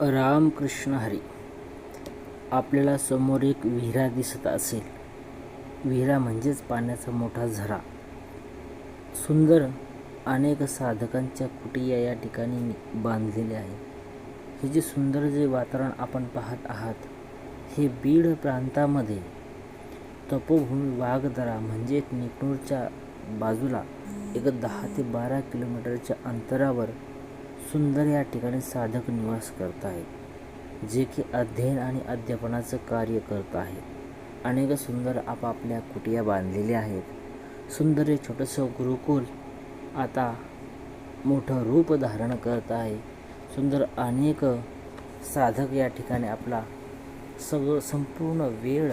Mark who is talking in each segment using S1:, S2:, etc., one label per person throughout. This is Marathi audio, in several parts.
S1: रामकृष्ण हरी. आपल्याला समोर एक विहिरा दिसत असेल. विहिरा म्हणजेच पाण्याचा मोठा झरा. सुंदर अनेक साधकांच्या कुटिया या ठिकाणी बांधलेले आहे हे जे सुंदर जे वातावरण आपण पाहत आहात हे बीड प्रांतामध्ये तपोभूमी वाघदरा म्हणजे एक निकनूरच्या बाजूला एक दहा ते बारा किलोमीटरच्या अंतरावर सुंदर या ठिकाणी साधक निवास करत आहेत जे की अध्ययन आणि अध्यापनाचं कार्य करत आहेत. अनेक सुंदर आपापल्या कुटिया बांधलेल्या आहेत. सुंदर हे छोटंसं गुरुकुल आता मोठं रूप धारण करत आहे. सुंदर अनेक साधक या ठिकाणी आपला सगळं संपूर्ण वेळ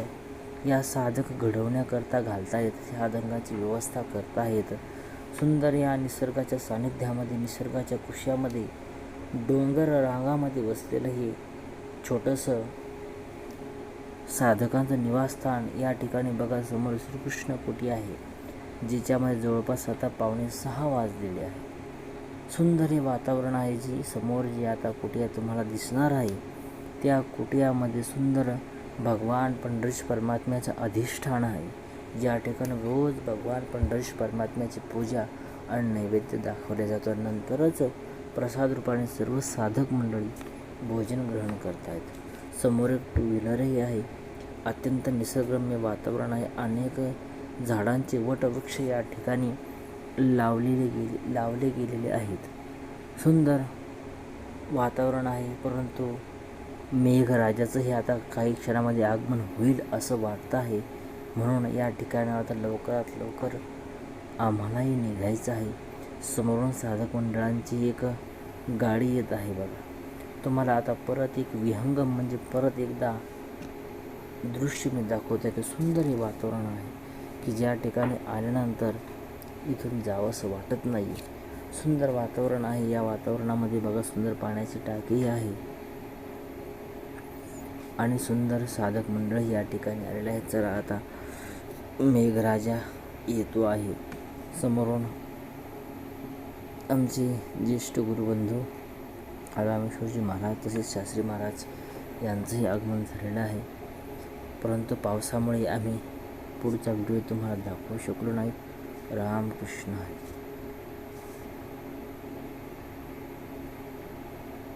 S1: या साधक घडवण्याकरता घालतायत साधकांची व्यवस्था करतायत. सुंदर या निसर्गाच्या सानिध्यामध्ये निसर्गाच्या कुशामध्ये डोंगर रांगामध्ये वसलेलं हे छोटंसं साधकांचं निवासस्थान या ठिकाणी बघा. समोर श्रीकृष्ण कुटी आहे जिच्यामध्ये जवळपास आता पावणे सहा वाजलेले आहे. सुंदर हे वातावरण आहे जी समोर जी आता कुटिया तुम्हाला दिसणार आहे त्या कुटियामध्ये सुंदर भगवान पंढरीश परमात्म्याचं अधिष्ठान आहे. ज्या ठिकाणी रोज भगवान पंढरीश परमात्म्याची पूजा आणि नैवेद्य दाखवले जातो. नंतरच प्रसाद रूपाने सर्व साधक मंडळी भोजन ग्रहण करतायत. समोर एक टू व्हीलरही आहे. अत्यंत निसर्गरम्य वातावरण आहे. अनेक झाडांचे वटवृक्ष या ठिकाणी लावलेले गेले लावले गेलेले आहेत. सुंदर वातावरण आहे परंतु मेघराजाचंही आता काही क्षणामध्ये आगमन होईल असं वाटतं आहे. म्हणून या ठिकाणी आता लवकरात लवकर आम्हालाही निघायचं आहे. समोरून साधक मंडळांची एक गाडी येत आहे बघा. तुम्हाला आता परत एक विहंगम म्हणजे परत एकदा दृश्य मी दाखवतो की सुंदर हे वातावरण आहे की ज्या ठिकाणी आल्यानंतर इथून जावंसं वाटत नाही. सुंदर वातावरण आहे. या वातावरणामध्ये बघा सुंदर पाण्याची टाकीही आहे. आणि सुंदर साधक मंडळ या ठिकाणी आलेलं आहे चला आता मेघराजा येतो आहे. समोरून आमचे ज्येष्ठ गुरुबंधू रामेश्वरजी महाराज तसेच शास्त्री महाराज यांचंही आगमन झालेलं आहे. परंतु पावसामुळे आम्ही पुढचा व्हिडिओ तुम्हाला दाखवू शकलो नाही. रामकृष्ण आहे